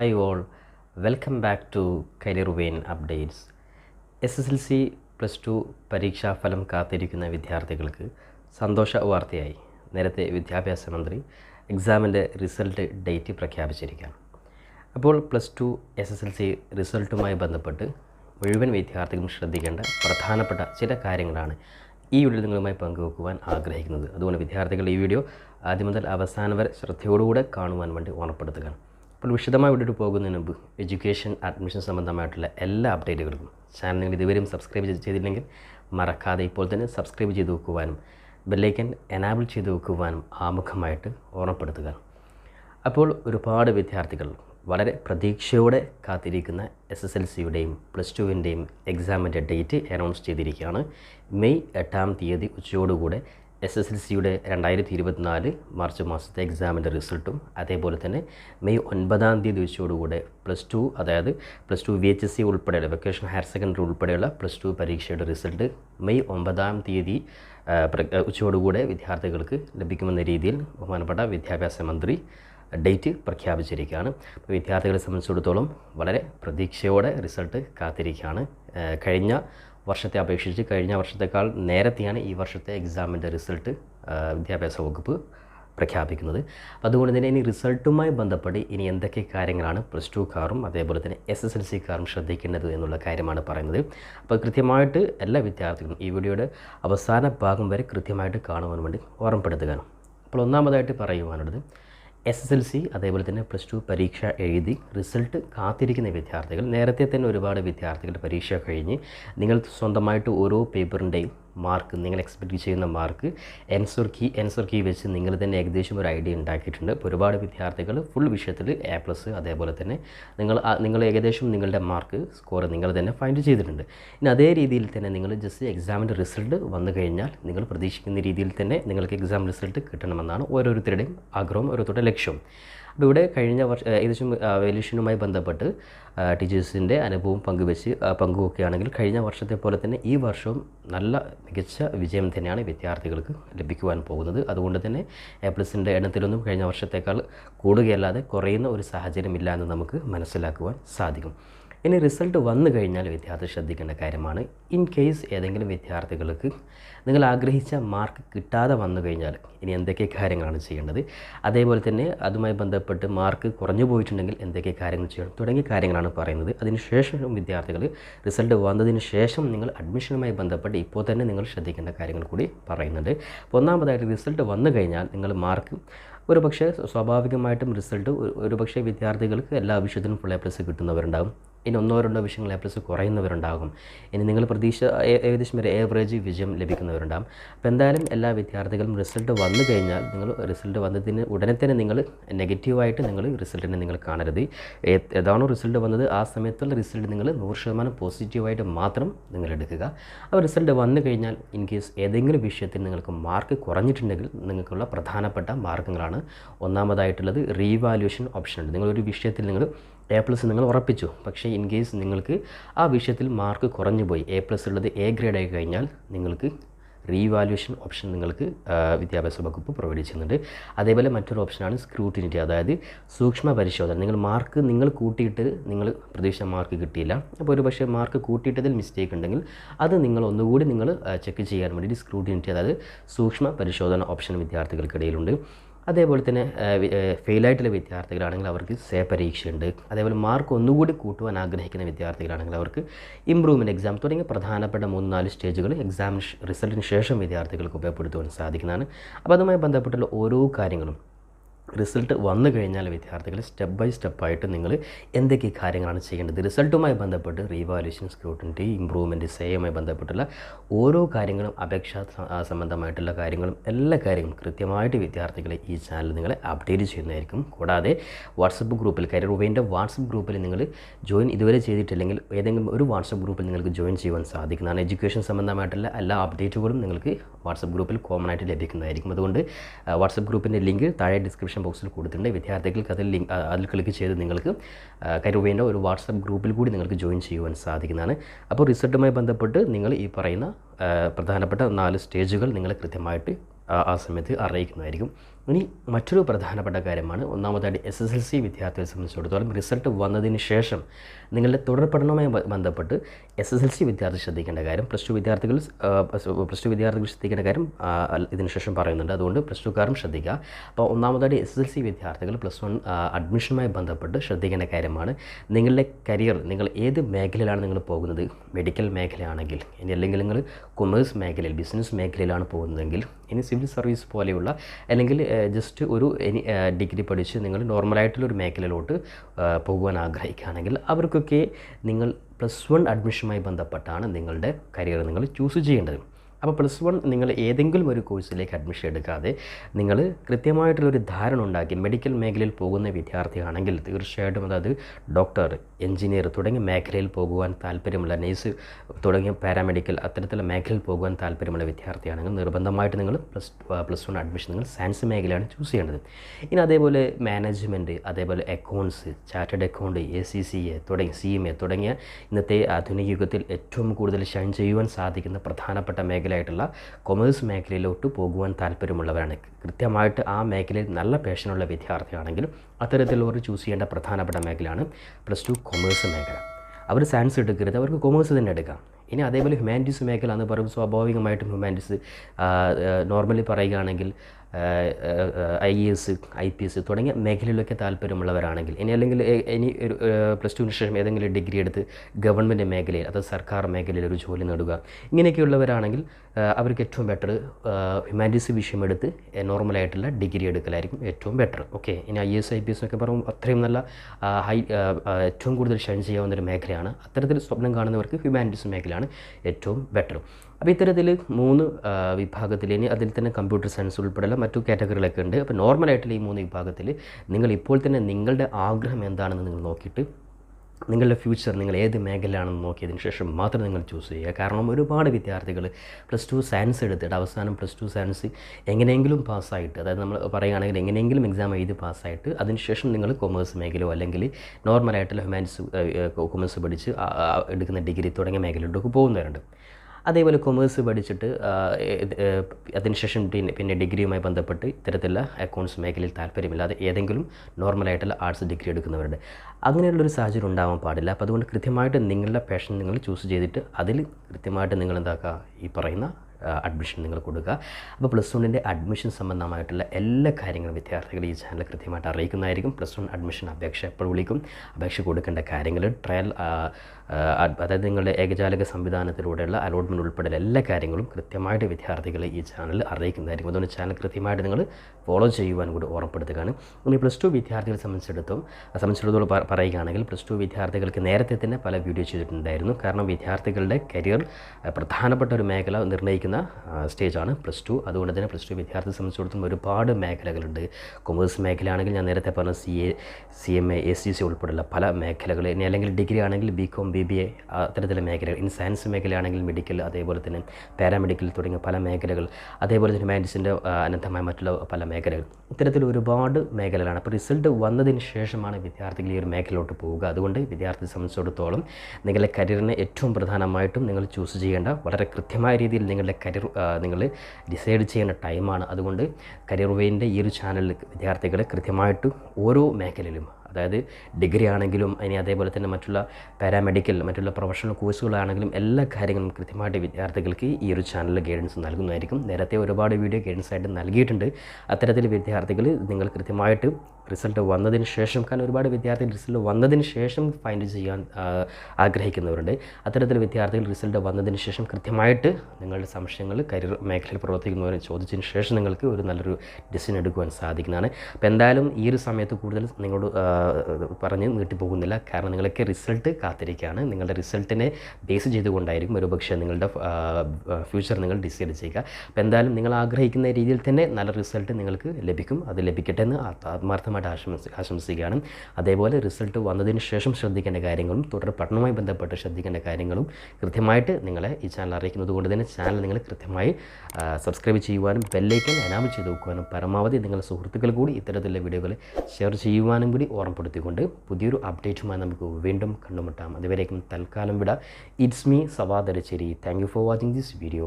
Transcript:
Hi all welcome back to career vein updates S S L C plus two പരീക്ഷാഫലം കാത്തിരിക്കുന്ന വിദ്യാർത്ഥികൾക്ക് സന്തോഷ വാർത്തയായി. നേരത്തെ വിദ്യാഭ്യാസ മന്ത്രി എക്സാമിന്റെ റിസൾട്ട് ഡേറ്റ് പ്രഖ്യാപിച്ചിരിക്കുകയാണ്. അപ്പോൾ plus two S S L C റിസൾട്ടുമായി ബന്ധപ്പെട്ട് മുഴുവൻ വിദ്യാർത്ഥികളും ശ്രദ്ധിക്കേണ്ട പ്രധാനപ്പെട്ട ചില കാര്യങ്ങളാണ് ഈ വീഡിയോ നിങ്ങളുമായി പങ്കുവെക്കുവാൻ ആഗ്രഹിക്കുന്നത്. അതുകൊണ്ട് വിദ്യാർത്ഥികൾ ഈ വീഡിയോ ആദ്യം മുതൽ അവസാനം വരെ ശ്രദ്ധയോടുകൂടെ കാണുവാൻ വേണ്ടി ഓർമ്മപ്പെടുത്തുകയാണ്. അപ്പോൾ വിശദമായി വീഡിയോ പോകുന്നതിന് മുമ്പ് എഡ്യൂക്കേഷൻ അഡ്മിഷൻ സംബന്ധമായിട്ടുള്ള എല്ലാ അപ്ഡേറ്റുകളും ചാനൽ നിങ്ങൾ ഇതുവരെയും സബ്സ്ക്രൈബ് ചെയ്തില്ലെങ്കിൽ മറക്കാതെ ഇപ്പോൾ തന്നെ സബ്സ്ക്രൈബ് ചെയ്ത് വെക്കുവാനും ബെല്ലൈക്കൻ എനാബിൾ ചെയ്ത് വെക്കുവാനും ആമുഖമായിട്ട് ഓർമ്മപ്പെടുത്തുക. അപ്പോൾ ഒരുപാട് വിദ്യാർത്ഥികൾ വളരെ പ്രതീക്ഷയോടെ കാത്തിരിക്കുന്ന എസ് എസ് എൽ സിയുടെയും പ്ലസ് ടുവിന്റെയും എക്സാമിന്റെ ഡേറ്റ് അനൗൺസ് ചെയ്തിരിക്കുകയാണ്. മെയ് എട്ടാം തീയതി ഉച്ചയോടുകൂടെ എസ് എസ് എൽ സിയുടെ രണ്ടായിരത്തി ഇരുപത്തിനാല് മാർച്ച് മാസത്തെ എക്സാമിന്റെ റിസൾട്ടും അതേപോലെ തന്നെ മെയ് ഒൻപതാം തീയതി ഉച്ചയോടുകൂടെ പ്ലസ് ടു അതായത് plus two V H S C ഉൾപ്പെടെയുള്ള വെക്കേഷൻ ഹയർ സെക്കൻഡറി ഉൾപ്പെടെയുള്ള പ്ലസ് ടു പരീക്ഷയുടെ റിസൾട്ട് മെയ് ഒമ്പതാം തീയതി ഉച്ചയോടുകൂടെ വിദ്യാർത്ഥികൾക്ക് ലഭിക്കുമെന്ന രീതിയിൽ ബഹുമാനപ്പെട്ട വിദ്യാഭ്യാസ മന്ത്രി ഡേറ്റ് പ്രഖ്യാപിച്ചിരിക്കുകയാണ്. വിദ്യാർത്ഥികളെ സംബന്ധിച്ചിടത്തോളം വളരെ പ്രതീക്ഷയോടെ റിസൾട്ട് കാത്തിരിക്കുകയാണ്. കഴിഞ്ഞ വർഷത്തെ അപേക്ഷിച്ച് കഴിഞ്ഞ വർഷത്തേക്കാൾ നേരത്തെയാണ് ഈ വർഷത്തെ എക്സാമിന്റെ റിസൾട്ട് വിദ്യാഭ്യാസ വകുപ്പ് പ്രഖ്യാപിക്കുന്നത്. അതുകൊണ്ട് തന്നെ ഇനി റിസൾട്ടുമായി ബന്ധപ്പെട്ട് ഇനി എന്തൊക്കെ കാര്യങ്ങളാണ് പ്ലസ് ടു കാറും അതേപോലെ തന്നെ എസ് എസ് എൽ സി കാറും ശ്രദ്ധിക്കേണ്ടത് എന്നുള്ള കാര്യമാണ് പറയുന്നത്. അപ്പോൾ കൃത്യമായിട്ട് എല്ലാ വിദ്യാർത്ഥികളും ഈ വീഡിയോയുടെ അവസാന ഭാഗം വരെ കൃത്യമായിട്ട് കാണുവാൻ വേണ്ടി ഓർമ്മപ്പെടുത്തുകയാണ്. അപ്പോൾ ഒന്നാമതായിട്ട് പറയുവാനുള്ളത് എസ് എസ് എൽ സി അതേപോലെ തന്നെ പ്ലസ് ടു പരീക്ഷ എഴുതി റിസൾട്ട് കാത്തിരിക്കുന്ന വിദ്യാർത്ഥികൾ. നേരത്തെ തന്നെ ഒരുപാട് വിദ്യാർത്ഥികളുടെ പരീക്ഷ കഴിഞ്ഞ് നിങ്ങൾ സ്വന്തമായിട്ട് ഓരോ പേപ്പറിന്റെയും മാർക്ക് നിങ്ങൾ എക്സ്പെക്റ്റ് ചെയ്യുന്ന mark answer key answer key വെച്ച് നിങ്ങൾ തന്നെ ഏകദേശം ഒരു ഐഡിയ ഉണ്ടാക്കിയിട്ടുണ്ട്. അപ്പോൾ ഒരുപാട് വിദ്യാർത്ഥികൾ ഫുൾ വിഷയത്തിൽ എ പ്ലസ് അതേപോലെ തന്നെ നിങ്ങൾ നിങ്ങൾ ഏകദേശം നിങ്ങളുടെ മാർക്ക് സ്കോർ നിങ്ങൾ തന്നെ ഫൈൻഡ് ചെയ്തിട്ടുണ്ട്. ഇനി അതേ രീതിയിൽ തന്നെ നിങ്ങൾ ജസ്റ്റ് എക്സാമിന്റെ റിസൾട്ട് വന്നു കഴിഞ്ഞാൽ നിങ്ങൾ പ്രതീക്ഷിക്കുന്ന രീതിയിൽ തന്നെ നിങ്ങൾക്ക് എക്സാം റിസൾട്ട് കിട്ടണമെന്നാണ് ഓരോരുത്തരുടെയും ആഗ്രഹം ഓരോരുത്തരുടെ ലക്ഷ്യം അപ്പോൾ ഇവിടെ കഴിഞ്ഞ വർഷം ഏകദേശം വെല്യൂഷനുമായി ബന്ധപ്പെട്ട് ടീച്ചേഴ്സിന്റെ അനുഭവം പങ്കുവെച്ച് പങ്കുവെക്കുകയാണെങ്കിൽ കഴിഞ്ഞ വർഷത്തെ പോലെ തന്നെ ഈ വർഷവും നല്ല മികച്ച വിജയം തന്നെയാണ് വിദ്യാർത്ഥികൾക്ക് ലഭിക്കുവാൻ പോകുന്നത്. അതുകൊണ്ട് തന്നെ എ പ്ലസിന്റെ എണ്ണത്തിലൊന്നും കഴിഞ്ഞ വർഷത്തേക്കാൾ കൂടുകയല്ലാതെ കുറയുന്ന ഒരു സാഹചര്യമില്ല എന്ന് നമുക്ക് മനസ്സിലാക്കുവാൻ സാധിക്കും. ഇനി റിസൾട്ട് വന്നു കഴിഞ്ഞാൽ വിദ്യാർത്ഥി ശ്രദ്ധിക്കേണ്ട കാര്യമാണ്. ഇൻ കേസ് ഏതെങ്കിലും വിദ്യാർത്ഥികൾക്ക് നിങ്ങൾ ആഗ്രഹിച്ച മാർക്ക് കിട്ടാതെ വന്നു കഴിഞ്ഞാൽ ഇനി എന്തൊക്കെ കാര്യങ്ങളാണ് ചെയ്യേണ്ടത്? അതേപോലെ തന്നെ അതുമായി ബന്ധപ്പെട്ട് മാർക്ക് കുറഞ്ഞു പോയിട്ടുണ്ടെങ്കിൽ എന്തൊക്കെ കാര്യങ്ങൾ ചെയ്യണം? തുടങ്ങിയ കാര്യങ്ങളാണ് പറയുന്നത്. അതിനുശേഷം വിദ്യാർത്ഥികൾ റിസൾട്ട് വന്നതിന് ശേഷം നിങ്ങൾ അഡ്മിഷനുമായി ബന്ധപ്പെട്ട് ഇപ്പോൾ തന്നെ നിങ്ങൾ ശ്രദ്ധിക്കേണ്ട കാര്യങ്ങൾ കൂടി പറയുന്നുണ്ട്. ഒന്നാമതായിട്ട് റിസൾട്ട് വന്നു കഴിഞ്ഞാൽ നിങ്ങൾ മാർക്ക് ഒരു പക്ഷേ സ്വാഭാവികമായിട്ടും റിസൾട്ട് ഒരു പക്ഷേ വിദ്യാർത്ഥികൾക്ക് എല്ലാ വിഷയത്തിനും ഫുൾ എ പ്ലസ് കിട്ടുന്നവരുണ്ടാകും ഇനി ഒന്നോ രണ്ടോ വിഷയങ്ങൾ എ പ്ലസ് കുറയുന്നവരുണ്ടാകും. ഇനി നിങ്ങൾ പ്രതീക്ഷ ഏകദേശം ഒരു ഏവറേജ് വിജയം ലഭിക്കുന്നവരുണ്ടാകും. അപ്പോൾ എന്തായാലും എല്ലാ വിദ്യാർത്ഥികളും റിസൾട്ട് വന്നു കഴിഞ്ഞാൽ നിങ്ങൾ റിസൾട്ട് വന്നതിന് ഉടനെ തന്നെ നിങ്ങൾ നെഗറ്റീവായിട്ട് നിങ്ങൾ റിസൾട്ടിനെ നിങ്ങൾ കാണരുത്. ഏതാണോ റിസൾട്ട് വന്നത് ആ സമയത്തുള്ള റിസൾട്ട് നിങ്ങൾ നൂറ് ശതമാനം പോസിറ്റീവായിട്ട് മാത്രം നിങ്ങൾ എടുക്കുക. അപ്പോൾ റിസൾട്ട് വന്നു കഴിഞ്ഞാൽ ഇൻ കേസ് ഏതെങ്കിലും വിഷയത്തിൽ നിങ്ങൾക്ക് മാർക്ക് കുറഞ്ഞിട്ടുണ്ടെങ്കിൽ നിങ്ങൾക്കുള്ള പ്രധാനപ്പെട്ട മാർഗങ്ങളാണ്. ഒന്നാമതായിട്ടുള്ളത് റീവാലുവേഷൻ ഓപ്ഷൻ ഉണ്ട്. നിങ്ങളൊരു വിഷയത്തിൽ നിങ്ങൾ എ പ്ലസ് നിങ്ങൾ ഉറപ്പിച്ചു. പക്ഷേ ഇൻ കേസ് നിങ്ങൾക്ക് ആ വിഷയത്തിൽ മാർക്ക് കുറഞ്ഞു പോയി എ പ്ലസ് ഉള്ളത് എ ഗ്രേഡ് ആയി കഴിഞ്ഞാൽ നിങ്ങൾക്ക് റീവാലുവേഷൻ ഓപ്ഷൻ നിങ്ങൾക്ക് വിദ്യാഭ്യാസ വകുപ്പ് പ്രൊവൈഡ് ചെയ്യുന്നുണ്ട്. അതേപോലെ മറ്റൊരു ഓപ്ഷനാണ് സ്ക്രൂട്ടിനിറ്റി അതായത് സൂക്ഷ്മ പരിശോധന. നിങ്ങൾ മാർക്ക് നിങ്ങൾ കൂട്ടിയിട്ട് നിങ്ങൾ പ്രതീക്ഷ മാർക്ക് കിട്ടിയില്ല. അപ്പോൾ ഒരു പക്ഷേ മാർക്ക് കൂട്ടിയിട്ടതിൽ മിസ്റ്റേക്ക് ഉണ്ടെങ്കിൽ അത് നിങ്ങൾ ഒന്നുകൂടി നിങ്ങൾ ചെക്ക് ചെയ്യാൻ വേണ്ടിയിട്ട് സ്ക്രൂട്ടിനിറ്റി അതായത് സൂക്ഷ്മ പരിശോധന ഓപ്ഷൻ വിദ്യാർത്ഥികൾക്കിടയിലുണ്ട്. അതേപോലെ തന്നെ ഫെയിലായിട്ടുള്ള വിദ്യാർത്ഥികളാണെങ്കിൽ അവർക്ക് സേ പരീക്ഷയുണ്ട്. അതേപോലെ മാർക്ക് ഒന്നുകൂടി കൂട്ടുവാൻ ആഗ്രഹിക്കുന്ന വിദ്യാർത്ഥികളാണെങ്കിൽ അവർക്ക് ഇമ്പ്രൂവ്മെന്റ് എക്സാം തുടങ്ങിയ പ്രധാനപ്പെട്ട മൂന്ന് നാല് സ്റ്റേജുകൾ എക്സാം റിസൾട്ടിന് ശേഷം വിദ്യാർത്ഥികൾക്ക് ഉപയോഗപ്പെടുത്തുവാൻ സാധിക്കുന്നതാണ്. അപ്പോൾ അതുമായി ബന്ധപ്പെട്ടുള്ള ഓരോ കാര്യങ്ങളും റിസൾട്ട് വന്നു കഴിഞ്ഞാൽ വിദ്യാർത്ഥികൾ സ്റ്റെപ്പ് ബൈ സ്റ്റെപ്പായിട്ട് നിങ്ങൾ എന്തൊക്കെ കാര്യങ്ങളാണ് ചെയ്യേണ്ടത്? റിസൾട്ടുമായി ബന്ധപ്പെട്ട് റീവാലുവേഷൻ സ്ക്രൂട്ടിനിറ്റി ഇമ്പ്രൂവ്മെന്റ് സേയുമായി ബന്ധപ്പെട്ടുള്ള ഓരോ കാര്യങ്ങളും അപേക്ഷാ സംബന്ധമായിട്ടുള്ള കാര്യങ്ങളും എല്ലാ കാര്യങ്ങളും കൃത്യമായിട്ട് വിദ്യാർത്ഥികളെ ഈ ചാനൽ നിങ്ങളെ അപ്ഡേറ്റ് ചെയ്യുന്നതായിരിക്കും. കൂടാതെ വാട്സപ്പ് ഗ്രൂപ്പിൽ കരിയർ ഉപയോഗിന്റെ വാട്സപ്പ് ഗ്രൂപ്പിൽ നിങ്ങൾ ജോയിൻ ഇതുവരെ ചെയ്തിട്ടില്ലെങ്കിൽ ഏതെങ്കിലും ഒരു വാട്സപ്പ് ഗ്രൂപ്പിൽ നിങ്ങൾക്ക് ജോയിൻ ചെയ്യുവാൻ സാധിക്കുന്നതാണ്. എഡ്യൂക്കേഷൻ സംബന്ധമായിട്ടുള്ള എല്ലാ അപ്ഡേറ്റുകളും നിങ്ങൾക്ക് വാട്സപ്പ് ഗ്രൂപ്പിൽ കോമൺ ആയിട്ട് ലഭിക്കുന്നതായിരിക്കും. അതുകൊണ്ട് വാട്സപ്പ് ഗ്രൂപ്പിന്റെ ലിങ്ക് താഴെ ഡിസ്ക്രിപ്ഷൻ ബോക്സിൽ കൊടുത്തിട്ടുണ്ട്. വിദ്യാർത്ഥികൾക്ക് അതിൽ ലിങ്ക് അതിൽ ക്ലിക്ക് ചെയ്ത് നിങ്ങൾക്ക് കരുവേന്റെ ഒരു വാട്സപ്പ് ഗ്രൂപ്പിൽ കൂടി നിങ്ങൾക്ക് ജോയിൻ ചെയ്യുവാൻ സാധിക്കുന്നതാണ്. അപ്പോൾ റിസൾട്ടുമായി ബന്ധപ്പെട്ട് നിങ്ങൾ ഈ പറയുന്ന പ്രധാനപ്പെട്ട നാല് സ്റ്റേജുകൾ നിങ്ങൾ കൃത്യമായിട്ട് ആ- സമയത്ത് അറിയിക്കുന്നതായിരിക്കും. ഇനി മറ്റൊരു പ്രധാനപ്പെട്ട കാര്യമാണ്. ഒന്നാമതായിട്ട് എസ് എസ് എൽ സി വിദ്യാർത്ഥികളെ സംബന്ധിച്ചിടത്തോളം റിസൾട്ട് വന്നതിന് ശേഷം നിങ്ങളുടെ തുടർ പഠനവുമായി ബന്ധപ്പെട്ട് എസ് എസ് എൽ സി വിദ്യാർത്ഥി ശ്രദ്ധിക്കേണ്ട കാര്യം പ്ലസ് ടു വിദ്യാർത്ഥികൾ പ്ലസ് ടു വിദ്യാർത്ഥികൾ ശ്രദ്ധിക്കേണ്ട കാര്യം ഇതിനുശേഷം ഇതിന് ശേഷം പറയുന്നുണ്ട്. അതുകൊണ്ട് പ്ലസ് ടുക്കാരും ശ്രദ്ധിക്കുക. അപ്പോൾ ഒന്നാമതായിട്ട് എസ് എസ് എൽ സി വിദ്യാർത്ഥികൾ പ്ലസ് വൺ അഡ്മിഷനുമായി ബന്ധപ്പെട്ട് ശ്രദ്ധിക്കേണ്ട കാര്യമാണ്. നിങ്ങളുടെ കരിയർ നിങ്ങൾ ഏത് മേഖലയിലാണ് നിങ്ങൾ പോകുന്നത്? മെഡിക്കൽ മേഖലയാണെങ്കിൽ ഇനി അല്ലെങ്കിൽ നിങ്ങൾ കൊമേഴ്സ് മേഖലയിൽ ബിസിനസ് മേഖലയിലാണ് പോകുന്നതെങ്കിൽ ഇനി സിവിൽ സർവീസ് പോലെയുള്ള അല്ലെങ്കിൽ ജസ്റ്റ് ഒരു ഡിഗ്രി പഠിച്ച് നിങ്ങൾ നോർമലായിട്ടുള്ളൊരു മേഖലയിലോട്ട് പോകുവാൻ ആഗ്രഹിക്കുകയാണെങ്കിൽ അവർക്കൊക്കെ നിങ്ങൾ പ്ലസ് വൺ അഡ്മിഷനുമായി ബന്ധപ്പെട്ടാണ് നിങ്ങളുടെ കരിയർ നിങ്ങൾ ചൂസ് ചെയ്യേണ്ടത്. അപ്പോൾ പ്ലസ് വൺ നിങ്ങൾ ഏതെങ്കിലും ഒരു കോഴ്സിലേക്ക് അഡ്മിഷൻ എടുക്കാതെ നിങ്ങൾ കൃത്യമായിട്ടുള്ളൊരു ധാരണ ഉണ്ടാക്കി മെഡിക്കൽ മേഖലയിൽ പോകുന്ന വിദ്യാർത്ഥിയാണെങ്കിൽ തീർച്ചയായിട്ടും അതായത് ഡോക്ടർ എഞ്ചിനീയർ തുടങ്ങിയ മേഖലയിൽ പോകുവാൻ താല്പര്യമുള്ള നേഴ്സ് തുടങ്ങിയ പാരാമെഡിക്കൽ അത്തരത്തിലുള്ള മേഖലയിൽ പോകുവാൻ താല്പര്യമുള്ള വിദ്യാർത്ഥിയാണെങ്കിൽ നിർബന്ധമായിട്ട് നിങ്ങൾ പ്ലസ് പ്ലസ് വൺ അഡ്മിഷൻ നിങ്ങൾ സയൻസ് മേഖലയാണ് ചൂസ് ചെയ്യേണ്ടത്. ഇനി അതേപോലെ മാനേജ്മെന്റ് അതേപോലെ accounts chartered account A C C A തുടങ്ങി സി എം എ തുടങ്ങിയ ഇന്നത്തെ ആധുനിക യുഗത്തിൽ ഏറ്റവും കൂടുതൽ ഷൈൻ ചെയ്യുവാൻ സാധിക്കുന്ന പ്രധാനപ്പെട്ട മേഖലയായിട്ടുള്ള കൊമേഴ്സ് മേഖലയിലോട്ട് പോകുവാൻ താല്പര്യമുള്ളവരാണ്. കൃത്യമായിട്ട് ആ മേഖലയിൽ നല്ല പേഷനുള്ള വിദ്യാർത്ഥിയാണെങ്കിൽ അത്തരത്തിലുള്ളവർ ചൂസ് ചെയ്യേണ്ട പ്രധാനപ്പെട്ട മേഖലയാണ് പ്ലസ് ടു കൊമേഴ്സ് മേഖല. അവർ സയൻസ് എടുക്കരുത് അവർക്ക് കൊമേഴ്സ് തന്നെ എടുക്കാം. ഇനി അതേപോലെ ഹ്യൂമാനിറ്റീസ് മേഖല എന്ന് പറയുമ്പോൾ സ്വാഭാവികമായിട്ടും ഹ്യൂമാനിറ്റീസ് നോർമലി പറയുകയാണെങ്കിൽ I S I P S തുടങ്ങിയ മേഖലയിലൊക്കെ താല്പര്യമുള്ളവരാണെങ്കിൽ ഇനി അല്ലെങ്കിൽ ഇനി ഒരു പ്ലസ് ടുവിന് ശേഷം ഏതെങ്കിലും ഡിഗ്രി എടുത്ത് ഗവൺമെന്റ് മേഖലയിൽ അത് സർക്കാർ മേഖലയിൽ ഒരു ജോലി നേടുക ഇങ്ങനെയൊക്കെയുള്ളവരാണെങ്കിൽ അവർക്ക് ഏറ്റവും ബെറ്റർ ഹ്യൂമാനിറ്റീസ് വിഷയം എടുത്ത് നോർമലായിട്ടുള്ള ഡിഗ്രി എടുക്കലായിരിക്കും ഏറ്റവും ബെറ്റർ ഓക്കെ ഇനി I S I P S എന്നൊക്കെ പറയുമ്പോൾ അത്രയും നല്ല ഹൈ ഏറ്റവും കൂടുതൽ ഷൈൻ ചെയ്യാവുന്ന ഒരു മേഖലയാണ്. അത്തരത്തിൽ സ്വപ്നം കാണുന്നവർക്ക് ഹ്യൂമാനിറ്റീസ് മേഖലയാണ് ഏറ്റവും ബെറ്റർ അപ്പോൾ ഇത്തരത്തിൽ മൂന്ന് വിഭാഗത്തിൽ ഇനി അതിൽ തന്നെ കമ്പ്യൂട്ടർ സയൻസ് ഉൾപ്പെടെയുള്ള മറ്റു കാറ്റഗറികളൊക്കെ ഉണ്ട്. അപ്പോൾ നോർമലായിട്ടുള്ള ഈ മൂന്ന് വിഭാഗത്തിൽ നിങ്ങൾ ഇപ്പോൾ തന്നെ നിങ്ങളുടെ ആഗ്രഹം എന്താണെന്ന് നിങ്ങൾ നോക്കിയിട്ട് നിങ്ങളുടെ ഫ്യൂച്ചർ നിങ്ങൾ ഏത് മേഖലയാണെന്ന് നോക്കിയതിന് ശേഷം മാത്രം നിങ്ങൾ ചൂസ് ചെയ്യുക. കാരണം ഒരുപാട് വിദ്യാർത്ഥികൾ പ്ലസ് ടു സയൻസ് എടുത്തിട്ട് അവസാനം പ്ലസ് ടു സയൻസ് എങ്ങനെയെങ്കിലും പാസ്സായിട്ട് അതായത് നമ്മൾ പറയുകയാണെങ്കിൽ എങ്ങനെയെങ്കിലും എക്സാം എഴുതി പാസ്സായിട്ട് അതിനുശേഷം നിങ്ങൾ കൊമേഴ്സ് മേഖലയോ അല്ലെങ്കിൽ നോർമലായിട്ടുള്ള ഹ്യൂമാനിറ്റീസ് കൊമേഴ്സ് പഠിച്ച് എടുക്കുന്ന ഡിഗ്രി തുടങ്ങിയ മേഖലയിലോട്ടൊക്കെ പോകുന്നവരുണ്ട്. അതേപോലെ കൊമേഴ്സ് പഠിച്ചിട്ട് അതിനുശേഷം പിന്നെ പിന്നെ ഡിഗ്രിയുമായി ബന്ധപ്പെട്ട് ഇത്തരത്തിലുള്ള അക്കൗണ്ട്സ് മേഖലയിൽ താല്പര്യമില്ലാതെ ഏതെങ്കിലും നോർമലായിട്ടുള്ള ആർട്സ് ഡിഗ്രി എടുക്കുന്നവരുടെ. അങ്ങനെയുള്ളൊരു സാഹചര്യം ഉണ്ടാവാൻ പാടില്ല. അപ്പോൾ അതുകൊണ്ട് കൃത്യമായിട്ട് നിങ്ങളുടെ പാഷൻ നിങ്ങൾ ചൂസ് ചെയ്തിട്ട് അതിൽ കൃത്യമായിട്ട് നിങ്ങൾ എന്താക്കുക ഈ പറയുന്ന അഡ്മിഷൻ നിങ്ങൾ കൊടുക്കുക. അപ്പോൾ പ്ലസ് വണ്ണിന്റെ അഡ്മിഷൻ സംബന്ധമായിട്ടുള്ള എല്ലാ കാര്യങ്ങളും വിദ്യാർത്ഥികൾ ഈ ചാനൽ കൃത്യമായിട്ട് അറിയിക്കുന്നതായിരിക്കും. പ്ലസ് വൺ അഡ്മിഷൻ അപേക്ഷ എപ്പോൾ വിളിക്കും. അപേക്ഷ കൊടുക്കേണ്ട കാര്യങ്ങൾ ട്രയൽ അതായത് നിങ്ങളുടെ ഏകജാലക സംവിധാനത്തിലൂടെയുള്ള അലോട്ട്മെന്റ് ഉൾപ്പെടെ എല്ലാ കാര്യങ്ങളും കൃത്യമായിട്ട് വിദ്യാർത്ഥികളെ ഈ ചാനൽ അറിയിക്കുന്നതായിരിക്കും. അതുകൊണ്ട് ചാനൽ കൃത്യമായിട്ട് നിങ്ങൾ ഫോളോ ചെയ്യുവാൻ കൂടി ഓർമ്മപ്പെടുത്തുകയാണ്. ഇനി പ്ലസ് ടു വിദ്യാർത്ഥികളെ സംബന്ധിച്ചിടത്തോളം സംബന്ധിച്ചിടത്തോളം പറയുകയാണെങ്കിൽ പ്ലസ് ടു വിദ്യാർത്ഥികൾക്ക് നേരത്തെ തന്നെ പല വീഡിയോ ചെയ്തിട്ടുണ്ടായിരുന്നു. കാരണം വിദ്യാർത്ഥികളുടെ കരിയർ പ്രധാനപ്പെട്ട ഒരു മേഖല നിർണയിക്കുന്ന സ്റ്റേജാണ് പ്ലസ് ടു അതുകൊണ്ട് തന്നെ പ്ലസ് ടു വിദ്യാർത്ഥിയെ സംബന്ധിച്ചിടത്തോളം ഒരുപാട് മേഖലകളുണ്ട്. കൊമേഴ്സ് മേഖലയാണെങ്കിൽ ഞാൻ നേരത്തെ പറഞ്ഞ C A C M A S C C ഉൾപ്പെടെയുള്ള പല മേഖലകൾ ഇനി അല്ലെങ്കിൽ ഡിഗ്രി ആണെങ്കിൽ B com B B B A അത്തരത്തിലുള്ള മേഖലകൾ. ഇൻ സയൻസ് മേഖലയാണെങ്കിൽ മെഡിക്കൽ അതേപോലെ തന്നെ പാരാമെഡിക്കൽ തുടങ്ങിയ പല മേഖലകൾ അതേപോലെ തന്നെ ഹ്യൂമാനിറ്റീസിന്റെ അനന്തമായ മറ്റുള്ള പല മേഖലകൾ. ഇത്തരത്തിൽ ഒരുപാട് മേഖലകളാണ്. അപ്പോൾ റിസൾട്ട് വന്നതിന് ശേഷമാണ് വിദ്യാർത്ഥികൾ ഈ ഒരു മേഖലയിലോട്ട് പോവുക അതുകൊണ്ട് വിദ്യാർത്ഥിയെ സംബന്ധിച്ചിടത്തോളം നിങ്ങളുടെ കരിയറിനെ ഏറ്റവും പ്രധാനമായിട്ടും നിങ്ങൾ ചൂസ് ചെയ്യേണ്ട വളരെ കൃത്യമായ രീതിയിൽ നിങ്ങളുടെ കരിയർ നിങ്ങൾ ഡിസൈഡ് ചെയ്യേണ്ട ടൈമാണ് അതുകൊണ്ട് കരിയർ വേന്റെ ഈ ഒരു ചാനലിൽ വിദ്യാർത്ഥികളെ കൃത്യമായിട്ട് ഓരോ മേഖലയിലും അതായത് ഡിഗ്രി ആണെങ്കിലും ഇനി അതേപോലെ തന്നെ മറ്റുള്ള പാരാമെഡിക്കൽ മറ്റുള്ള പ്രൊഫഷണൽ കോഴ്സുകളാണെങ്കിലും എല്ലാ കാര്യങ്ങളും കൃത്യമായിട്ട് വിദ്യാർത്ഥികൾക്ക് ഈ ഒരു ചാനലിൽ ഗൈഡൻസ് നൽകുന്നതായിരിക്കും. നേരത്തെ ഒരുപാട് വീഡിയോ ഗൈഡൻസ് ആയിട്ട് നൽകിയിട്ടുണ്ട്. അത്തരത്തിൽ വിദ്യാർത്ഥികൾ നിങ്ങൾ കൃത്യമായിട്ട് റിസൾട്ട് വന്നതിന് ശേഷം കാരണം ഒരുപാട് വിദ്യാർത്ഥികൾ റിസൾട്ട് വന്നതിന് ശേഷം ഫൈൻഡ് ചെയ്യാൻ ആഗ്രഹിക്കുന്നവരുണ്ട്. അത്തരത്തിൽ വിദ്യാർത്ഥികൾ റിസൾട്ട് വന്നതിന് ശേഷം കൃത്യമായിട്ട് നിങ്ങളുടെ സംശയങ്ങൾ കരിയർ മേഖലയിൽ പ്രവർത്തിക്കുന്നവരെ ചോദിച്ചതിന് ശേഷം നിങ്ങൾക്ക് ഒരു നല്ലൊരു ഡിസിഷൻ എടുക്കുവാൻ സാധിക്കുന്നതാണ്. അപ്പോൾ എന്തായാലും ഈ ഒരു സമയത്ത് കൂടുതൽ നിങ്ങളോട് പറഞ്ഞ് നീട്ടിപ്പോകുന്നില്ല. കാരണം നിങ്ങളൊക്കെ റിസൾട്ട് കാത്തിരിക്കുകയാണ്. നിങ്ങളുടെ റിസൾട്ടിനെ ബേസ് ചെയ്തുകൊണ്ടായിരിക്കും ഒരുപക്ഷെ നിങ്ങളുടെ ഫ്യൂച്ചർ നിങ്ങൾ ഡിസൈഡ് ചെയ്യുക. അപ്പോൾ എന്തായാലും നിങ്ങൾ ആഗ്രഹിക്കുന്ന രീതിയിൽ തന്നെ നല്ല റിസൾട്ട് നിങ്ങൾക്ക് ലഭിക്കും. അത് ലഭിക്കട്ടെ എന്ന് ആത്മ- ആത്മാർത്ഥമായിട്ട് ആശംസ ആശംസിക്കുകയാണ്. അതേപോലെ റിസൾട്ട് വന്നതിന് ശേഷം ശ്രദ്ധിക്കേണ്ട കാര്യങ്ങളും തുടർ പഠനവുമായി ബന്ധപ്പെട്ട് ശ്രദ്ധിക്കേണ്ട കാര്യങ്ങളും കൃത്യമായിട്ട് നിങ്ങളെ ഈ ചാനൽ അറിയിക്കുന്നത് കൊണ്ട് തന്നെ ചാനൽ നിങ്ങൾ കൃത്യമായി സബ്സ്ക്രൈബ് ചെയ്യുവാനും ബെല്ലൈക്കൻ എനാമൽ ചെയ്ത് വെക്കുവാനും പരമാവധി നിങ്ങളുടെ സുഹൃത്തുക്കൾ കൂടി ഇത്തരത്തിലുള്ള വീഡിയോകൾ ഷെയർ ചെയ്യുവാനും കൂടി ഓർമ്മപ്പെടുത്തിക്കൊണ്ട് പുതിയൊരു അപ്ഡേറ്റുമായി നമുക്ക് വീണ്ടും കണ്ടുമുട്ടാം. അതുവരേക്കും തൽക്കാലം വിട. It's me Savadaracheri thank you for watching this video